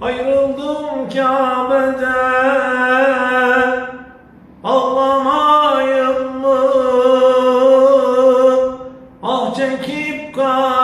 Ayrıldım Kabe'den Ağlamayın mı? Ah çekip kal